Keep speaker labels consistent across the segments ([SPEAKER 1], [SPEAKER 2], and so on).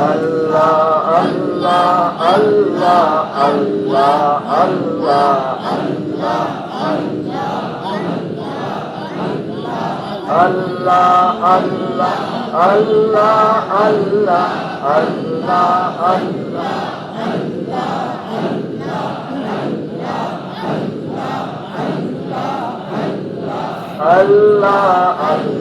[SPEAKER 1] আল্লাহ আল্লাহ আল্লাহ আল্লাহ আল্লাহ আল্লাহ আল্লাহ আল্লাহ আল্লাহ আল্লাহ আল্লাহ আল্লাহ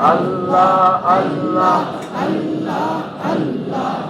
[SPEAKER 1] Allah Allah Allah